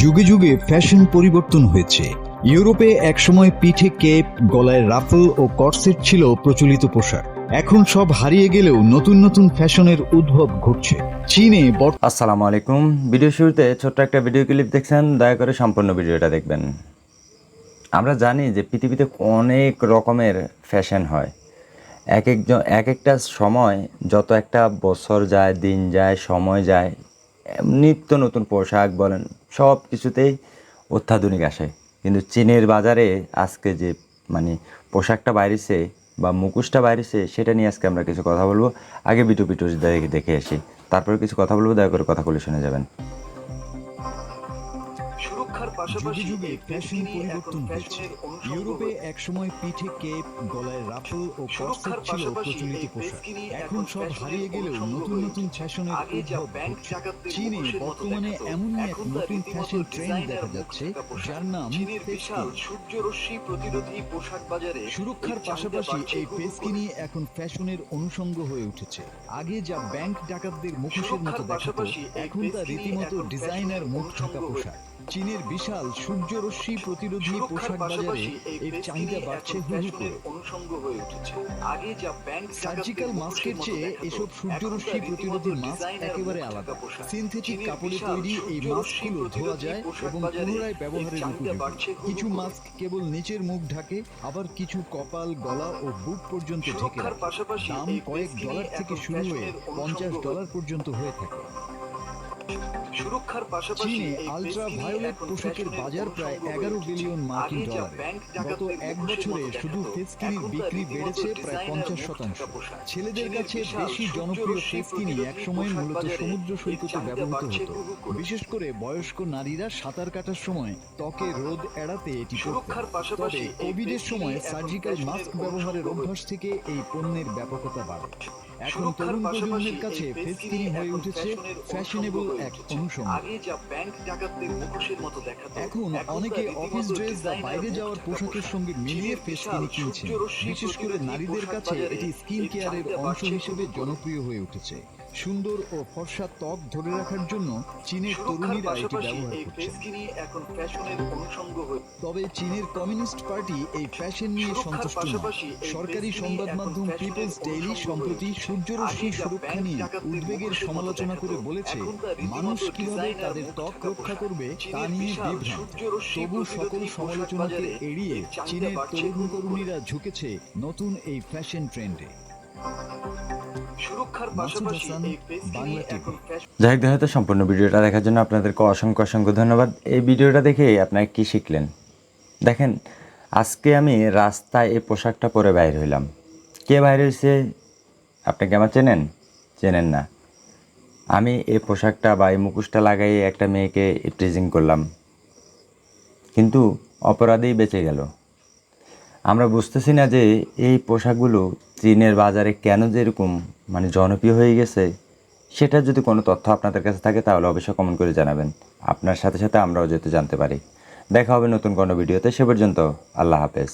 যুগে যুগে ফ্যাশন পরিবর্তন হয়েছে। ইউরোপে একসময় পিঠে কেপ গলায় রাফল ও কর্সেট ছিল প্রচলিত পোশাক। এখন সব হারিয়ে গেলেও নতুন নতুন ফ্যাশনের উদ্ভব ঘটছে। চীনে আসসালামু আলাইকুম। ভিডিও শুরুতে ছোট্ট একটা ভিডিও ক্লিপ দেখছেন, দয়া করে সম্পূর্ণ ভিডিওটা দেখবেন। আমরা জানি যে পৃথিবীতে অনেক রকমের ফ্যাশন হয়। এক একজন এক একটা সময় যত একটা বছর যায়, দিন যায়, সময় যায়, নিত্য নতুন পোশাক বলেন সব কিছুতেই অত্যাধুনিক আসে। কিন্তু চীনের বাজারে আজকে যে মানে পোশাকটা বাইরেছে বা মুখোশটা বাইরেছে, সেটা নিয়ে আজকে আমরা কিছু কথা বলব। আগে বিটু পিটু দেখে দেখে আসি। তারপরে কিছু কথা বলব, দয়া করে কথাগুলো শুনে যাবেন। যুগে পাশাপাশি যুগে ফ্যাশন পরিবর্তন অনুষঙ্গ ইউরোপে একসময় পিঠে কেপ গলায় রাফল ও ছিল প্রচলিত পোশাক। এখন সব হারিয়ে গেলেও নতুন হয়ে নতুন উঠেছে। ফ্যাশনের আগে যা উদ্ভব ব্যাংক ঘটছে। ডাকাতদের চীনে মতো বর্তমানে এমনই এক নতুন ফ্যাশন ট্রেন্ড দেখা যাচ্ছে যার নাম সূর্যরশ্মি প্রতিরোধী পোশাক বাজারে সুরক্ষার পাশাপাশি এই পেস্কিনি এখন ফ্যাশনের অনুষঙ্গ হয়ে উঠেছে। আগে যা ব্যাংক ডাকাতদের মুখোশের মতো দেখাতো এখন তা রীতিমতো ডিজাইনার মুখ ঢাকা পোশাক। চীনের বিশাল সূর্যরশ্মি প্রতিরোধী পোশাক বাজারে এর চাহিদা বাড়ছে এখন হু হু ফ্যাশনের করে অনুষঙ্গ হয়ে উঠেছে। আগে যা ব্যাংক সার্জিক্যাল মাস্কের চেয়ে এসব সূর্যরশ্মি প্রতিরোধী মাস্ক একেবারে আলাদা। সিনথেটিক কাপড়ে তৈরি এই মাস্কগুলো ধোয়া যায় এবং পুনরায় ব্যবহারের উপযোগী কিছু মাস্ক কেবল নিচের মুখ ঢাকে আবার কিছু কপাল গলা ও বুক পর্যন্ত ঢেকে দাম কয়েক ডলার থেকে শুরু হয়ে পঞ্চাশ ডলার পর্যন্ত হয়ে থাকে। সুরক্ষার পাশাপাশি চীনে এই আলট্রা ভায়োলেট পোশাকের বাজার প্রায় এগারো বিলিয়ন মার্কিন ডলারে গত এক বছরে শুধু ফেসকিনির বিক্রি বেড়েছে প্রায় পঞ্চাশ শতাংশ। ছেলেদের কাছে বেশি জনপ্রিয় ফেসকিনি একসময় মূলত সমুদ্র সৈকতে ব্যবহৃত হতো। বিশেষ করে বয়স্ক নারীরা সাঁতার কাটার সময় ত্বকে রোদ এড়াতে এটি সুরক্ষার পাশাপাশি কোভিডের সময় সার্জিক্যাল মাস্ক ব্যবহারের অভ্যাস থেকে এই পণ্যের ব্যাপকতা বাড়ে। এখন তরুণ প্রজন্মের কাছে ফেসকিনি হয়ে উঠেছে ফ্যাশনেবল এক এক সময়। আগে যা ব্যাংক ডাকাতদের মুখোশের মতো দেখাতো এখন অনেকে অফিস ড্রেস বা বাইরে যাওয়ার পোশাকের সঙ্গে মিলিয়ে ফেস বিশাল কিনছেন বিশেষ করে নারীদের কাছে এটি স্কিন কেয়ারের অংশ হিসেবে। জনপ্রিয় হয়ে উঠেছে। সুন্দর ও ফর্সা ত্বক ধরে রাখার জন্য চীনের তরুণীরা এটি ব্যবহার এখন ফ্যাশনের অনুষঙ্গ তবে চীনের কমিউনিস্ট পার্টি এই ফ্যাশন নিয়ে সন্তুষ্ট নয় সরকারি সংবাদ মাধ্যম পিপলস ডেইলি সম্প্রতি। সূর্যরশ্মি সুরক্ষা নিয়ে উদ্বেগের সমালোচনা করে বলেছে মানুষ কীভাবে তাদের ত্বক রক্ষা করবে তা নিয়ে বিভ্রান্ত তবু সকল সমালোচনাকে এড়িয়ে চীনের তরুণ। তরুণীরা ঝুঁকেছে নতুন এই ফ্যাশন ট্রেন্ডে পাশাপাশি এই এখন যাই হোক হয়তো সম্পূর্ণ ভিডিওটা দেখার জন্য আপনাদেরকে অসংখ্য অসংখ্য ধন্যবাদ। এই ভিডিওটা দেখে আপনারা কী শিখলেন? দেখেন আজকে আমি রাস্তায় এই পোশাকটা পরে বাইর হইলাম। কে বাইর হয়েছে আপনি কি আমার চেনেন? চেনেন না। আমি এই পোশাকটা বা এই মুখোশটা লাগাই একটা মেয়েকে প্রেজিং করলাম। কিন্তু অপরাধেই বেঁচে গেল। আমরা বুঝতেছি না যে এই পোশাকগুলো চীনের বাজারে কেন যে এরকম মানে জনপ্রিয় হয়ে গেছে সেটা যদি কোনো তথ্য আপনাদের কাছে থাকে তাহলে অবশ্যই কমেন্ট করে জানাবেন। আপনার সাথে সাথে আমরাও যেতে জানতে পারি। দেখা হবে নতুন কোনো ভিডিওতে, সে পর্যন্ত আল্লাহ হাফেজ।